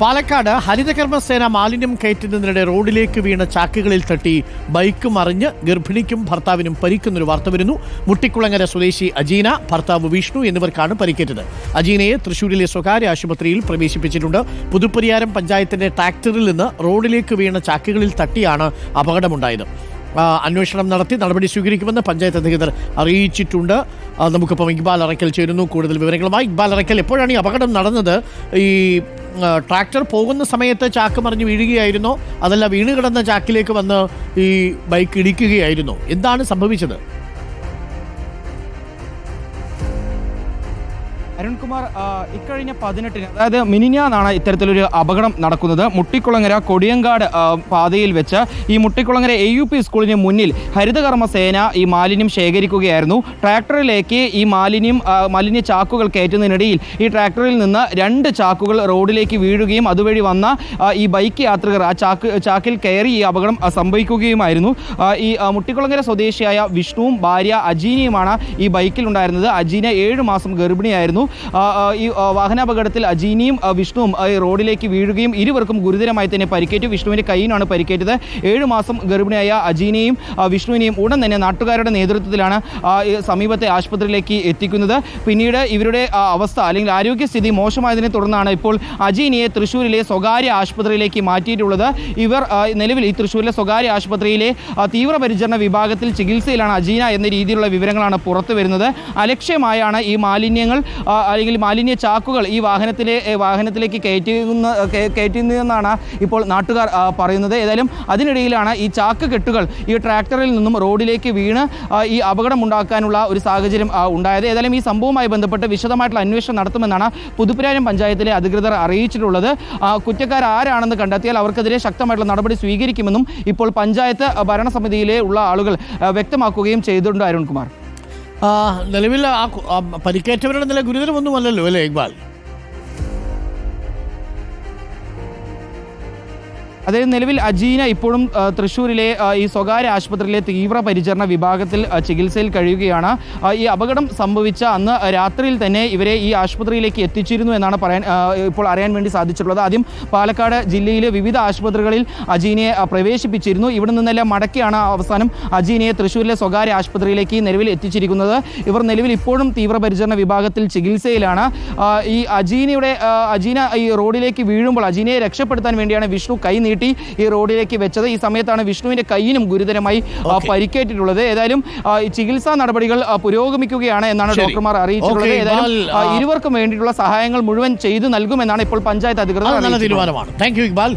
പാലക്കാട് ഹരിതകർമ്മസേന മാലിന്യം കയറ്റുന്നതിനിടെ റോഡിലേക്ക് വീണ ചാക്കുകളിൽ തട്ടി ബൈക്ക് മറിഞ്ഞ് ഗർഭിണിക്കും ഭർത്താവിനും പരിക്കുന്നൊരു വാർത്ത വരുന്നു. മുട്ടിക്കുളങ്ങര സ്വദേശി അജീന ഭർത്താവ് വിഷ്ണു എന്നിവർക്കാണ് പരിക്കേറ്റത്. അജീനയെ തൃശൂരിലെ സ്വകാര്യ ആശുപത്രിയിൽ പ്രവേശിപ്പിച്ചിട്ടുണ്ട്. പുതുപ്പരിയാരം പഞ്ചായത്തിന്റെ ട്രാക്ടറിൽ നിന്ന് റോഡിലേക്ക് വീണ ചാക്കുകളിൽ തട്ടിയാണ് അപകടമുണ്ടായത്. അന്വേഷണം നടത്തി നടപടി സ്വീകരിക്കുമെന്ന് പഞ്ചായത്ത് അധികൃതർ അറിയിച്ചിട്ടുണ്ട്. നമുക്കിപ്പം ഇക്ബാൽ അറക്കൽ ചേരുന്നു. കൂടുതൽ വിവരങ്ങളുമായി ഇക്ബാൽ അറക്കൽ എപ്പോഴാണ് ഈ അപകടം നടന്നത്? ഈ ട്രാക്ടർ പോകുന്ന സമയത്ത് ചാക്ക് മറിഞ്ഞ് വീഴുകയായിരുന്നു. അതല്ല വീണ് കിടന്ന ചാക്കിലേക്ക് വന്ന് ഈ ബൈക്ക് ഇടിക്കുകയായിരുന്നു. എന്താണ് സംഭവിച്ചത്? അരുൺകുമാർ ഇക്കഴിഞ്ഞ പതിനെട്ടിന് അതായത് മിനിഞ്ഞാന്നാണ് ഇത്തരത്തിലൊരു അപകടം നടക്കുന്നത്. മുട്ടിക്കുളങ്ങര കൊടിയങ്കാട് പാതയിൽ വെച്ച് ഈ മുട്ടിക്കുളങ്ങര എ യു പി സ്കൂളിന് മുന്നിൽ ഹരിതകർമ്മ സേന ഈ മാലിന്യം ശേഖരിക്കുകയായിരുന്നു. ട്രാക്ടറിലേക്ക് ഈ മാലിന്യം മാലിന്യ ചാക്കുകൾ കയറ്റുന്നതിനിടയിൽ ഈ ട്രാക്ടറിൽ നിന്ന് രണ്ട് ചാക്കുകൾ റോഡിലേക്ക് വീഴുകയും അതുവഴി വന്ന ഈ ബൈക്ക് യാത്രികർ ആ ചാക്ക് ചാക്കിൽ കയറി ഈ അപകടം സംഭവിക്കുകയുമായിരുന്നു. ഈ മുട്ടിക്കുളങ്ങര സ്വദേശിയായ വിഷ്ണുവും ഭാര്യ അജീനയുമാണ് ഈ ബൈക്കിൽ ഉണ്ടായിരുന്നത്. അജീന ഏഴ് മാസം ഗർഭിണിയായിരുന്നു. ഈ വാഹനാപകടത്തിൽ അജീനിയും വിഷ്ണുവും റോഡിലേക്ക് വീഴുകയും ഇരുവർക്കും ഗുരുതരമായി തന്നെ പരിക്കേറ്റു. വിഷ്ണുവിന്റെ കൈയിനാണ് പരിക്കേറ്റത്. ഏഴു മാസം ഗർഭിണിയായ അജീനയും വിഷ്ണുവിനെയും ഉടൻ തന്നെ നാട്ടുകാരുടെ നേതൃത്വത്തിലാണ് സമീപത്തെ ആശുപത്രിയിലേക്ക് എത്തിക്കുന്നത്. പിന്നീട് ഇവരുടെ അവസ്ഥ അല്ലെങ്കിൽ ആരോഗ്യസ്ഥിതി മോശമായതിനെ തുടർന്നാണ് ഇപ്പോൾ അജീനയെ തൃശ്ശൂരിലെ സ്വകാര്യ ആശുപത്രിയിലേക്ക് മാറ്റിയിട്ടുള്ളത്. ഇവർ നിലവിൽ ഈ തൃശ്ശൂരിലെ സ്വകാര്യ ആശുപത്രിയിലെ തീവ്രപരിചരണ വിഭാഗത്തിൽ ചികിത്സയിലാണ് അജീന എന്ന രീതിയിലുള്ള വിവരങ്ങളാണ് പുറത്തു വരുന്നത് അലക്ഷ്യമായാണ് ഈ മാലിന്യങ്ങൾ അല്ലെങ്കിൽ മാലിന്യ ചാക്കുകൾ ഈ വാഹനത്തിലെ വാഹനത്തിലേക്ക് കയറ്റുന്ന കേ- കയറ്റുന്നതെന്നാണ് ഇപ്പോൾ നാട്ടുകാർ പറയുന്നത്. ഏതായാലും അതിനിടയിലാണ് ഈ ചാക്ക് കെട്ടുകൾ ഈ ട്രാക്ടറിൽ നിന്നും റോഡിലേക്ക് വീണ് ഈ അപകടം ഉണ്ടാക്കാനുള്ള ഒരു സാഹചര്യം ഉണ്ടായത്. ഏതായാലും ഈ സംഭവവുമായി ബന്ധപ്പെട്ട് വിശദമായിട്ടുള്ള അന്വേഷണം നടത്തുമെന്നാണ് പുതുപ്പുരാനം പഞ്ചായത്തിലെ അധികൃതർ അറിയിച്ചിട്ടുള്ളത്. ആരാണെന്ന് കണ്ടെത്തിയാൽ അവർക്കെതിരെ ശക്തമായിട്ടുള്ള നടപടി സ്വീകരിക്കുമെന്നും ഇപ്പോൾ പഞ്ചായത്ത് ഭരണസമിതിയിലെ ഉള്ള ആളുകൾ വ്യക്തമാക്കുകയും ചെയ്തിട്ടുണ്ട് അരുൺകുമാർ. നിലവിൽ ആ പരിക്കേറ്റവരുടെ നില ഗുരുതരമൊന്നുമല്ലല്ലോ അല്ലേ ഇക്ബാൽ? അതായത് നിലവിൽ അജീന ഇപ്പോഴും തൃശ്ശൂരിലെ ഈ സ്വകാര്യ ആശുപത്രിയിലെ തീവ്ര പരിചരണ വിഭാഗത്തിൽ ചികിത്സയിൽ കഴിയുകയാണ്. ഈ അപകടം സംഭവിച്ച അന്ന് രാത്രിയിൽ തന്നെ ഇവരെ ഈ ആശുപത്രിയിലേക്ക് എത്തിച്ചിരുന്നു എന്നാണ് പറയാൻ ഇപ്പോൾ അറിയാൻ വേണ്ടി സാധിച്ചിട്ടുള്ളത്. ആദ്യം പാലക്കാട് ജില്ലയിലെ വിവിധ ആശുപത്രികളിൽ അജീനയെ പ്രവേശിപ്പിച്ചിരുന്നു. ഇവിടെ നിന്നെല്ലാം മടക്കിയാണ് അവസാനം അജീനയെ തൃശ്ശൂരിലെ സ്വകാര്യ ആശുപത്രിയിലേക്ക് നിലവിൽ എത്തിച്ചിരിക്കുന്നത്. ഇവർ നിലവിൽ ഇപ്പോഴും തീവ്രപരിചരണ വിഭാഗത്തിൽ ചികിത്സയിലാണ്. ഈ അജീനയുടെ അജീന ഈ റോഡിലേക്ക് വീഴുമ്പോൾ അജീനയെ രക്ഷപ്പെടുത്താൻ വേണ്ടിയാണ് വിഷ്ണു കൈ ഈ റോഡിലേക്ക് വെച്ചത്. ഈ സമയത്താണ് വിഷ്ണുവിന്റെ കൈയിനും ഗുരുതരമായി പരിക്കേറ്റിട്ടുള്ളത്. ഏതായാലും ഈ ചികിത്സാ നടപടികൾ പുരോഗമിക്കുകയാണ് എന്നാണ് ഡോക്ടർമാർ അറിയിച്ചിട്ടുള്ളത്. ഏതായാലും ഇരുവർക്കും വേണ്ടിയിട്ടുള്ള സഹായങ്ങൾ മുഴുവൻ ചെയ്തു നൽകുമെന്നാണ് ഇപ്പോൾ പഞ്ചായത്ത് അധികൃതർ തീരുമാനമാണ്? Thank you Iqbal.